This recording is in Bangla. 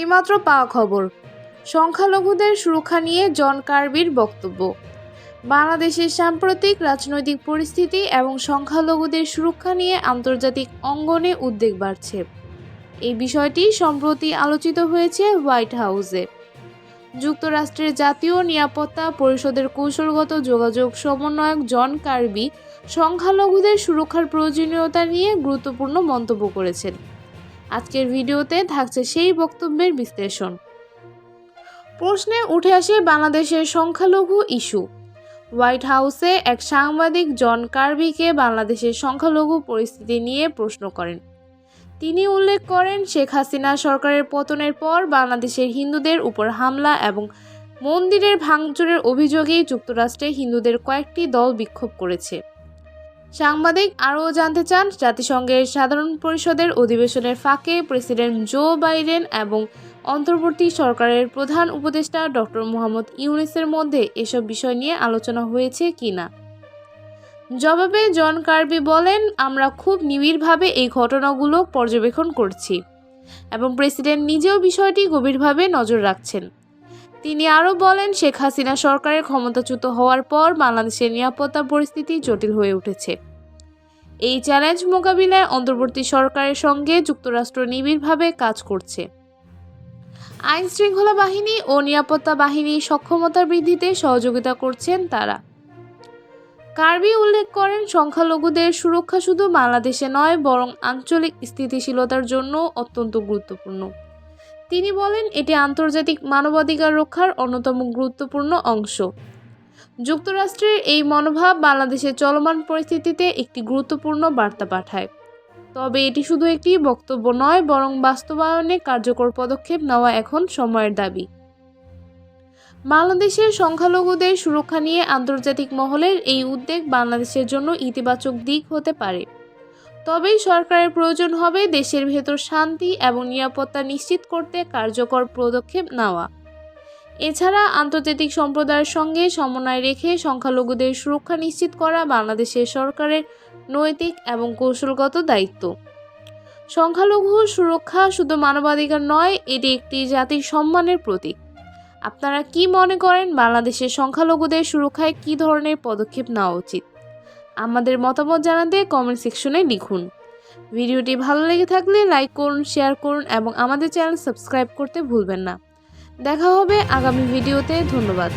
এইমাত্র পাওয়া খবর, সংখ্যালঘুদের সুরক্ষা নিয়ে জন কার্বির বক্তব্য। বাংলাদেশের সাম্প্রতিক রাজনৈতিক পরিস্থিতি এবং সংখ্যালঘুদের সুরক্ষা নিয়ে আন্তর্জাতিক অঙ্গনে উদ্বেগ বাড়ছে। এই বিষয়টি সম্প্রতি আলোচিত হয়েছে হোয়াইট হাউসে। যুক্তরাষ্ট্রের জাতীয় নিরাপত্তা পরিষদের কৌশলগত যোগাযোগ সমন্বয়ক জন কার্বি সংখ্যালঘুদের সুরক্ষার প্রয়োজনীয়তা নিয়ে গুরুত্বপূর্ণ মন্তব্য করেছেন। আজকের ভিডিওতে থাকছে সেই বক্তব্যের বিশ্লেষণ। প্রশ্নে উঠে আসে বাংলাদেশের সংখ্যালঘু ইস্যু। হোয়াইট হাউসে এক সাংবাদিক জন কার্বিকে বাংলাদেশের সংখ্যালঘু পরিস্থিতি নিয়ে প্রশ্ন করেন। তিনি উল্লেখ করেন, শেখ হাসিনা সরকারের পতনের পর বাংলাদেশের হিন্দুদের উপর হামলা এবং মন্দিরের ভাঙচুরের অভিযোগে যুক্তরাষ্ট্রে হিন্দুদের কয়েকটি দল বিক্ষোভ করেছে। সাংবাদিক আরও জানতে চান, জাতিসংঘের সাধারণ পরিষদের অধিবেশনের ফাঁকে প্রেসিডেন্ট জো বাইডেন এবং অন্তর্বর্তী সরকারের প্রধান উপদেষ্টা ডক্টর মোহাম্মদ ইউনিসের মধ্যে এসব বিষয় নিয়ে আলোচনা হয়েছে কিনা জবাবে জন কার্বি বলেন, আমরা খুব নিবিড়ভাবে এই ঘটনাগুলো পর্যবেক্ষণ করছি এবং প্রেসিডেন্ট নিজেও বিষয়টি গভীরভাবে নজর রাখছেন। তিনি আরও বলেন, শেখ হাসিনা সরকারের ক্ষমতাচ্যুত হওয়ার পর বাংলাদেশের নিরাপত্তা পরিস্থিতি জটিল হয়ে উঠেছে। এই চ্যালেঞ্জ মোকাবিলায় অন্তর্বর্তী সরকারের সঙ্গে যুক্তরাষ্ট্র নিবিড়ভাবে কাজ করছে। আইন শৃঙ্খলা বাহিনী ও নিরাপত্তা বাহিনীর সক্ষমতা বৃদ্ধিতে সহযোগিতা করছেন তারা। কার্বি উল্লেখ করেন, সংখ্যালঘুদের সুরক্ষা শুধু বাংলাদেশে নয়, বরং আঞ্চলিক স্থিতিশীলতার জন্য অত্যন্ত গুরুত্বপূর্ণ। তিনি বলেন, এটি আন্তর্জাতিক মানবাধিকার রক্ষার অন্যতম গুরুত্বপূর্ণ অংশ। যুক্তরাষ্ট্রের এই মনোভাব বাংলাদেশের চলমান পরিস্থিতিতে একটি গুরুত্বপূর্ণ বার্তা পাঠায়। তবে এটি শুধু একটি বক্তব্য নয়, বরং বাস্তবায়নে কার্যকর পদক্ষেপ নেওয়া এখন সময়ের দাবি। বাংলাদেশের সংখ্যালঘুদের সুরক্ষা নিয়ে আন্তর্জাতিক মহলের এই উদ্বেগ বাংলাদেশের জন্য ইতিবাচক দিক হতে পারে। তবেই সরকারের প্রয়োজন হবে দেশের ভেতর শান্তি এবং নিরাপত্তা নিশ্চিত করতে কার্যকর পদক্ষেপ নেওয়া। এছাড়া আন্তর্জাতিক সম্প্রদায়ের সঙ্গে সমন্বয় রেখে সংখ্যালঘুদের সুরক্ষা নিশ্চিত করা বাংলাদেশের সরকারের নৈতিক এবং কৌশলগত দায়িত্ব। সংখ্যালঘু সুরক্ষা শুধু মানবাধিকার নয়, এটি একটি জাতির সম্মানের প্রতীক। আপনারা কি মনে করেন বাংলাদেশের সংখ্যালঘুদের সুরক্ষায় কী ধরনের পদক্ষেপ নেওয়া উচিত? আমাদের মতামত জানাতে কমেন্ট সেকশনে লিখুন। ভিডিওটি ভালো লেগে থাকলে লাইক করুন শেয়ার করুন এবং আমাদের চ্যানেল সাবস্ক্রাইব করতে ভুলবেন না। দেখা হবে আগামী ভিডিওতে ধন্যবাদ।